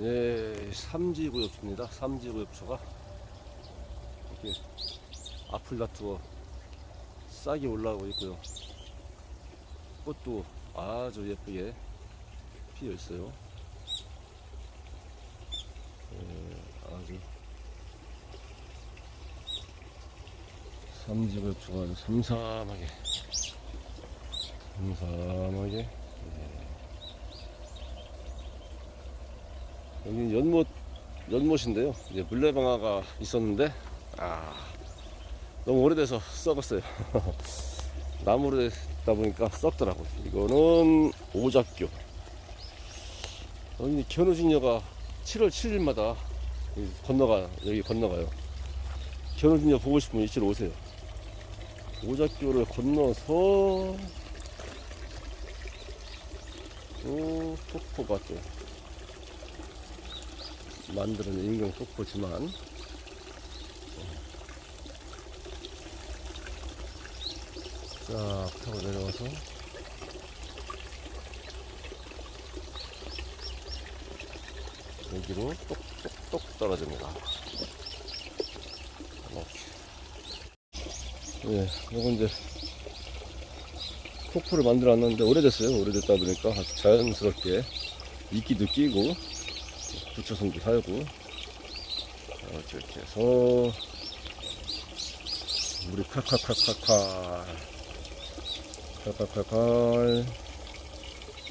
예, 삼지구엽초입니다. 삼지구엽초가 이렇게 앞을 다투어 싹이 올라오고 있고요. 꽃도 아주 예쁘게 피어 있어요. 예, 아주 삼지구엽초가 아주 삼삼하게 삼삼하게 예. 여기 연못 연못인데요. 이제 물레방아가 있었는데 아 너무 오래돼서 썩었어요. 나무로 되다 보니까 썩더라고. 이거는 오작교. 여기 견우진여가 7월 7일마다 건너가 여기 건너가요. 견우진여 보고 싶으면 이치로 오세요. 오작교를 건너서 또 폭포가 또 만드는 인공 폭포지만 쫙 타고 내려와서 여기로 똑똑똑 떨어집니다. 예, 요건 이제 폭포를 만들어 놨는데 오래됐어요. 오래됐다 보니까 자연스럽게 이끼도 끼고 부처성도 살고 어, 이렇게 해서 물이 칼칼칼칼칼 칼칼칼칼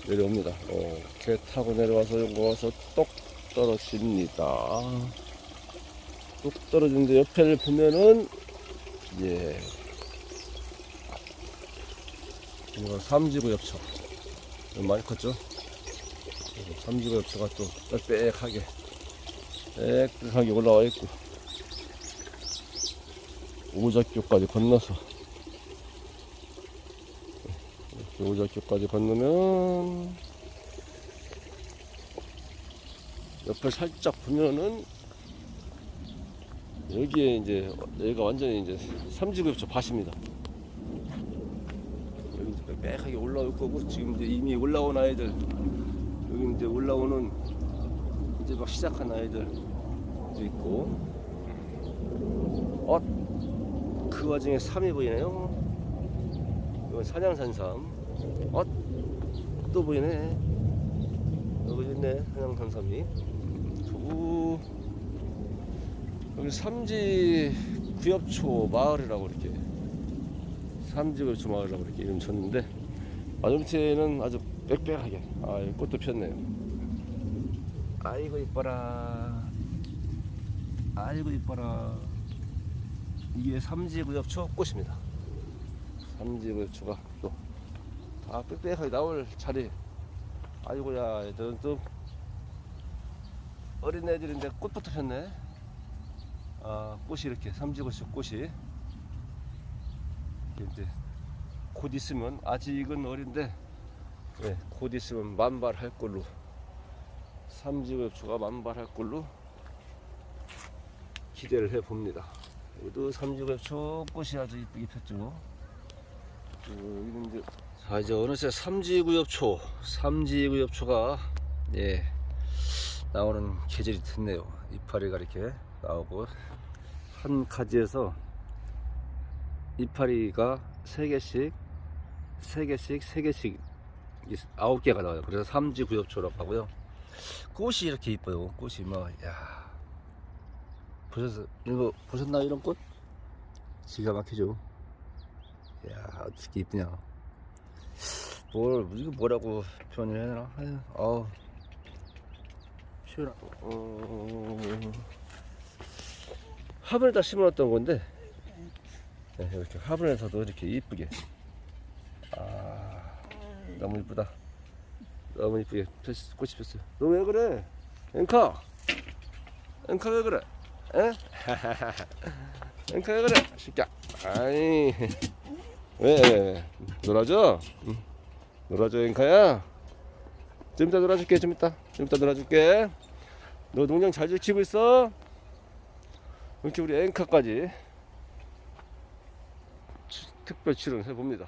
내려옵니다. 어, 이렇게 타고 내려와서 요거 와서 똑 떨어집니다. 똑 떨어지는데 옆에를 보면은 예 이거 삼지구 엽초 많이 컸죠? 삼지구 엽초가 또 빽빽하게 빽빽하게 올라와 있고 오작교까지 건너서 이렇게 오작교까지 건너면 옆을 살짝 보면은 여기에 이제 여기가 완전히 이제 삼지구 엽초 밭입니다. 여기 빽빽하게 올라올 거고 지금 이제 이미 올라온 아이들 여기 이제 올라오는 이제 막 시작한 아이들도 있고 어? 그 와중에 삼이 보이네요 이건 산양산 삼 어? 또 보이네 여기 있네 산양산 삼이 두고 여기 삼지 구엽초 마을이라고 이렇게 삼지 구엽초 마을이라고 이렇게 이름 쳤는데 밑에는 아주 빽빽하게. 아 꽃도 폈네요. 아이고 이뻐라. 아이고 이뻐라. 이게 삼지구엽초 꽃입니다. 삼지구엽초가 또다 빽빽하게 나올 자리. 아이고야 얘들은 또 어린 애들인데 꽃부터 폈네. 아 꽃이 이렇게 삼지구엽초 꽃이. 이제 곧 있으면 아직은 어린데 네, 곧 있으면 만발할 걸로 삼지구엽초가 만발할 걸로 기대를 해 봅니다. 여기도 삼지구엽초 꽃이 아주 이쁘게 폈죠. 그, 여기는 이제 자 이제 어느새 삼지구엽초 삼지구엽초가 예 나오는 계절이 됐네요. 이파리가 이렇게 나오고 한 가지에서 이파리가 세 개씩 세 개씩 세 개씩 이게 아홉 개가 나와요. 그래서 삼지 구엽초라고 하고요. 꽃이 이렇게 이뻐요. 꽃이 뭐, 야. 보셨어? 이거, 보셨나, 이런 꽃? 기가 막히죠? 야 어떻게 이쁘냐. 뭘, 이거 뭐라고 표현을 해야 되나? 아유, 어우. 표현, 어, 화분에 다 심어놨던 건데, 네, 이렇게 화분에서도 이렇게 이쁘게. 아, 너무 이쁘다. 너무 이쁘게 폈- 꽃이 폈어요. 너왜 그래? 앵커! 앵커 왜 그래? 에? 앵커 왜 그래? 시끼야. 아이. 왜, 왜, 왜? 놀아줘? 응. 놀아줘, 앵커야? 좀 이따 놀아줄게, 좀 이따. 좀 이따 놀아줄게. 너 농장 잘 지키고 있어? 이렇게 우리 앵커까지 추- 특별 출연해 봅니다.